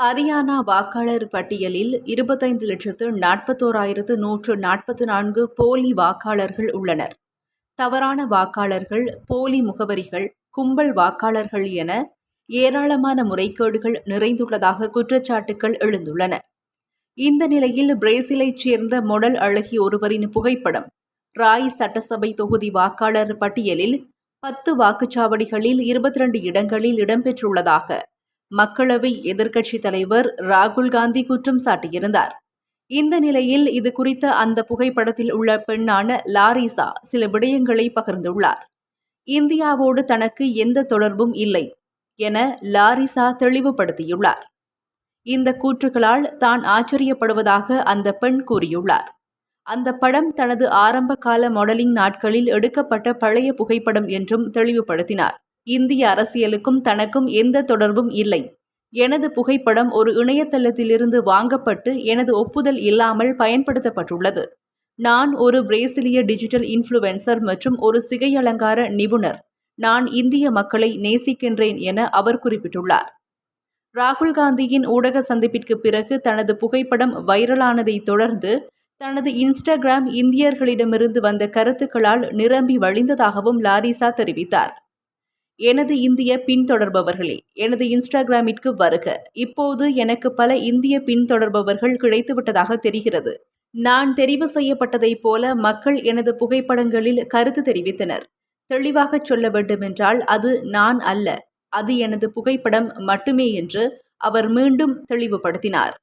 அரியானா வாக்காளர் பட்டியலில் இருபத்தைந்து லட்சத்து நாற்பத்தோராயிரத்து நூற்று நாற்பத்து நான்கு போலி வாக்காளர்கள் உள்ளனர். தவறான வாக்காளர்கள் போலி முகவரிகள் கும்பல் வாக்காளர்கள் என ஏராளமான முறைகேடுகள் நிறைந்துள்ளதாக குற்றச்சாட்டுகள் எழுந்துள்ளன. இந்த நிலையில் பிரேசிலைச் சேர்ந்த மொடல் அழகி ஒருவரின் புகைப்படம் ராய் சட்டசபை தொகுதி வாக்காளர் பட்டியலில் பத்து வாக்குச்சாவடிகளில் இருபத்தி இரண்டு இடங்களில் இடம்பெற்றுள்ளதாக மக்களவை எதிர்க்கட்சித் தலைவர் ராகுல் காந்தி குற்றம் சாட்டியிருந்தார். இந்த நிலையில் இது குறித்த அந்த புகைப்படத்தில் உள்ள பெண்ணான லாரிசா சில விடயங்களை பகிர்ந்துள்ளார். இந்தியாவோடு தனக்கு எந்த தொடர்பும் இல்லை என லாரிசா தெளிவுபடுத்தியுள்ளார். இந்த கூற்றுகளால் தான் ஆச்சரியப்படுவதாக அந்த பெண் கூறியுள்ளார். அந்த படம் தனது ஆரம்பகால மாடலிங் நாட்களில் எடுக்கப்பட்ட பழைய புகைப்படம் என்றும் தெளிவுபடுத்தினார். இந்திய அரசியலுக்கும் தனக்கும் எந்த தொடர்பும் இல்லை. எனது புகைப்படம் ஒரு இணையதளத்திலிருந்து வாங்கப்பட்டு எனது ஒப்புதல் இல்லாமல் பயன்படுத்தப்பட்டுள்ளது. நான் ஒரு பிரேசிலிய டிஜிட்டல் இன்ஃப்ளூயன்சர் மற்றும் ஒரு சிகை அலங்கார நிபுணர். நான் இந்திய மக்களை நேசிக்கின்றேன் என அவர் குறிப்பிட்டுள்ளார். ராகுல் காந்தியின் ஊடக சந்திப்பிற்கு பிறகு தனது புகைப்படம் வைரலானதை தொடர்ந்து தனது இன்ஸ்டாகிராம் இந்தியர்களிடமிருந்து வந்த கருத்துக்களால் நிரம்பி வழிந்ததாகவும் லாரிசா தெரிவித்தார். எனது இந்திய பின்தொடர்பவர்களே எனது இன்ஸ்டாகிராமிற்கு வருக. இப்போது எனக்கு பல இந்திய பின்தொடர்பவர்கள் கிடைத்துவிட்டதாக தெரிகிறது. நான் தெரிவு செய்யப்பட்டதைப் போல மக்கள் எனது புகைப்படங்களில் கருத்து தெரிவித்தனர். தெளிவாகச் சொல்ல வேண்டுமென்றால் அது நான் அல்ல அது எனது புகைப்படம் மட்டுமே என்று அவர் மீண்டும் தெளிவுபடுத்தினார்.